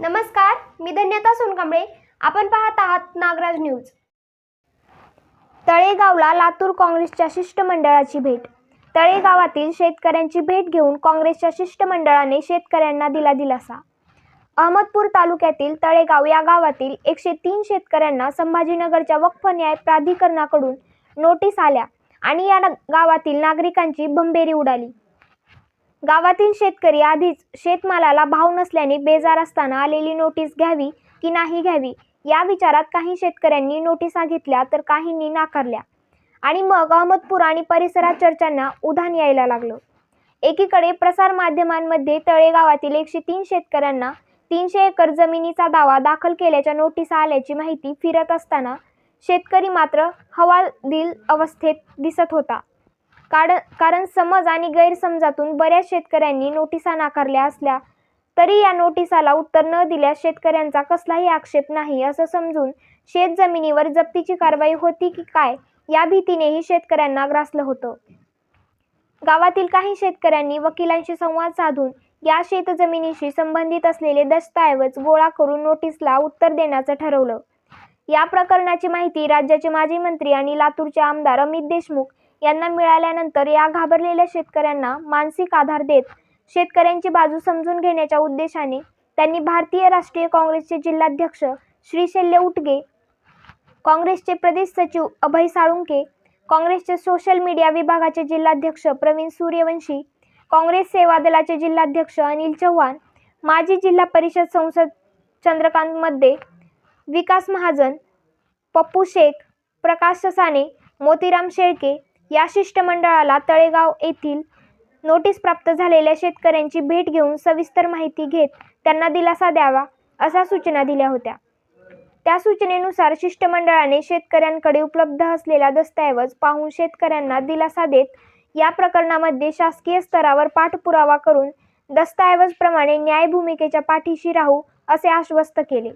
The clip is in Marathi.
नमस्कार मी धन्यता सोनकांबळे. आपण पाहत आहात नागराज न्यूज. तळेगावला लातूर काँग्रेसच्या शिष्टमंडळाची भेट. तळेगावातील शेतकऱ्यांची भेट घेऊन काँग्रेसच्या शिष्टमंडळाने शेतकऱ्यांना दिला दिलासा. अहमदपूर तालुक्यातील तळेगाव या गावातील एकशे तीन शेतकऱ्यांना संभाजीनगरच्या वक्फ न्याय प्राधिकरणाकडून नोटीस आल्या आणि या न- गावातील नागरिकांची भंबेरी उडाली. गावातील शेतकरी आधीच शेतमालाला भाव नसल्याने बेजार असताना आलेली नोटीस घ्यावी की नाही घ्यावी या विचारात काही शेतकऱ्यांनी नोटिसा घेतल्या तर काहींनी नाकारल्या. आणि मग अहमदपूर आणि परिसरात चर्चांना उधाण यायला लागलं. एकीकडे प्रसारमाध्यमांमध्ये तळेगावातील एकशे तीन शेतकऱ्यांना तीनशे एकर जमिनीचा दावा दाखल केल्याच्या नोटिसा आल्याची माहिती फिरत असताना शेतकरी मात्र हवालदिल अवस्थेत दिसत होता. कारण कारण समज आणि गैरसमजातून बऱ्याच शेतकऱ्यांनी नोटिसा नाकारल्या असल्या तरी या नोटिसाला उत्तर न दिल्यास शेतकऱ्यांचा कसलाही आक्षेप नाही असं समजून शेत जमिनीवर जप्तीची कारवाई होती की काय या भीतीनेही शेतकऱ्यांना ग्रासलं होतं. गावातील काही शेतकऱ्यांनी वकिलांशी संवाद साधून या शेतजमिनीशी संबंधित असलेले दस्तऐवज गोळा करून नोटीसला उत्तर देण्याचं ठरवलं. या प्रकरणाची माहिती राज्याचे माजी मंत्री आणि लातूरचे आमदार अमित देशमुख यांना मिळाल्यानंतर या घाबरलेल्या शेतकऱ्यांना मानसिक आधार देत शेतकऱ्यांची बाजू समजून घेण्याच्या उद्देशाने त्यांनी भारतीय राष्ट्रीय काँग्रेसचे जिल्हाध्यक्ष श्रीशैल्य उटगे काँग्रेसचे प्रदेश सचिव अभय साळुंके काँग्रेसचे सोशल मीडिया विभागाचे जिल्हाध्यक्ष प्रवीण सूर्यवंशी काँग्रेस सेवा दलाचे जिल्हाध्यक्ष अनिल चव्हाण माजी जिल्हा परिषद संसद चंद्रकांत मध्ये विकास महाजन पप्पू शेख प्रकाश ससाने मोतीराम शेळके या शिष्टमंडळाला तळेगाव येथील नोटीस प्राप्त झालेल्या शेतकऱ्यांची भेट घेऊन सविस्तर माहिती घेत त्यांना दिलासा द्यावा अशा सूचना दिल्या होत्या. त्या सूचनेनुसार शिष्टमंडळाने शेतकऱ्यांकडे उपलब्ध असलेला दस्तऐवज पाहून शेतकऱ्यांना दिलासा देत या प्रकरणामध्ये शासकीय स्तरावर पाठपुरावा करून दस्तऐवजप्रमाणे न्याय भूमिकेच्या पाठीशी राहू असे आश्वस्त केले.